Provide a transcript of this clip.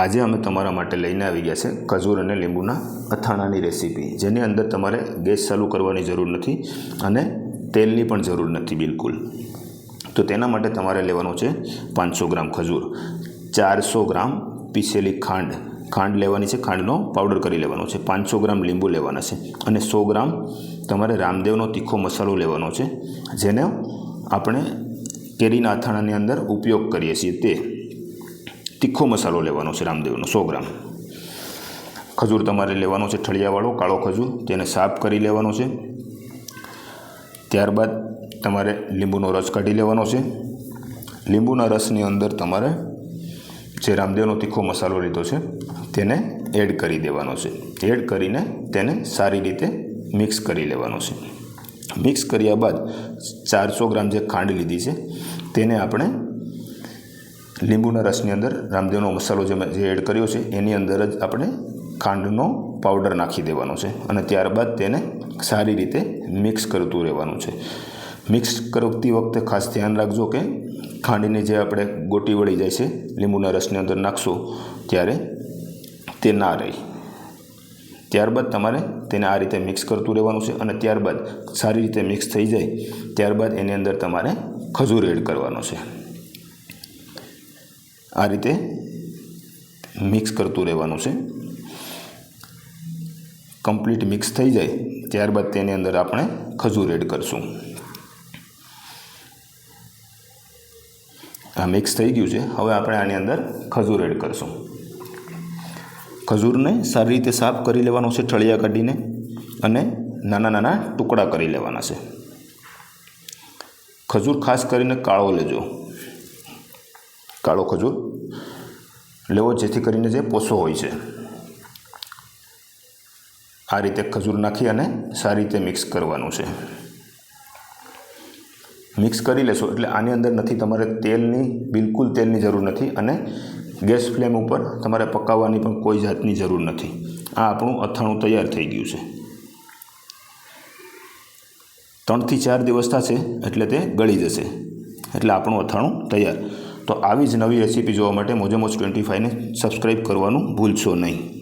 આજે અમે તમારા માટે લઈને આવી ગયા છે ખજૂર અને લીંબુના અથાણાની રેસીપી, જેની અંદર તમારે ગેસ ચાલુ કરવાની જરૂર નથી અને તેલની પણ જરૂર નથી બિલકુલ. તો તેના માટે તમારે લેવાનું છે પાંચસો ગ્રામ ખજૂર, ચારસો ગ્રામ પીસેલી ખાંડ. ખાંડ લેવાની છે, ખાંડનો પાવડર કરી લેવાનો છે. પાંચસો ગ્રામ લીંબુ લેવાના છે અને સો ગ્રામ તમારે રામદેવનો તીખો મસાલો લેવાનો છે, જેને આપણે કેરીના અથાણાની અંદર ઉપયોગ કરીએ છીએ તે. તીખો મસાલો લેવાનો છે રામદેવનો, સો ગ્રામ. ખજૂર તમારે લેવાનો છે ઠળિયાવાળો, કાળો ખજૂર, તેને સાફ કરી લેવાનો છે. ત્યારબાદ તમારે લીંબુનો રસ કાઢી લેવાનો છે. લીંબુના રસની અંદર તમારે જે રામદેવનો તીખો મસાલો લીધો છે, તેને એડ કરી દેવાનો છે. એડ કરીને તેને સારી રીતે મિક્સ કરી લેવાનો છે. મિક્સ કર્યા બાદ ચારસો ગ્રામ જે ખાંડ લીધી છે, તેને આપણે લીંબુના રસની અંદર રામદેવનો મસાલો જે જે એડ કર્યો છે, એની અંદર જ આપણે ખાંડનો પાવડર નાખી દેવાનો છે અને ત્યારબાદ તેને સારી રીતે મિક્સ કરતું રહેવાનું છે. મિક્સ કરતી વખતે ખાસ ધ્યાન રાખજો કે ખાંડની જે આપણે ગોટી વળી જાય છે લીંબુના રસની અંદર નાખશો ત્યારે તે ના રહી. ત્યારબાદ તમારે તેને આ રીતે મિક્સ કરતું રહેવાનું છે અને ત્યારબાદ સારી રીતે મિક્સ થઈ જાય, ત્યારબાદ એની અંદર તમારે ખજૂર એડ કરવાનો છે. આ રીતે મિક્સ કરતું રહેવાનું છે. કમ્પ્લીટ મિક્સ થઈ જાય, ત્યારબાદ તેની અંદર આપણે ખજૂર એડ કરશું. આ મિક્સ થઈ ગયું છે, હવે આપણે આની અંદર ખજૂર એડ કરશું. ખજૂરને સારી રીતે સાફ કરી લેવાનો છે, ઠળિયા કાઢીને અને નાના નાના ટુકડા કરી લેવાના છે. ખજૂર ખાસ કરીને કાળો લેજો. કાળો ખજૂર લેવો જેથી કરીને જે પોસો હોય છે. આ રીતે ખજૂર નાખી અને સારી રીતે મિક્સ કરવાનું છે. મિક્સ કરી લેશો એટલે આની અંદર નથી તમારે તેલની, બિલકુલ તેલની જરૂર નથી અને ગેસ ફ્લેમ ઉપર તમારે પકાવવાની પણ કોઈ જાતની જરૂર નથી. આ આપણું અથાણું તૈયાર થઈ ગયું છે. ત્રણથી ચાર દિવસ થશે એટલે તે ગળી જશે. એટલે આપણું અથાણું તૈયાર. તો આવી જ નવી રેસીપી જોવા માટે મોજે મોજ ટ્વેન્ટી ફાઇવને સબસ્ક્રાઈબ કરવાનું ભૂલશો નહીં.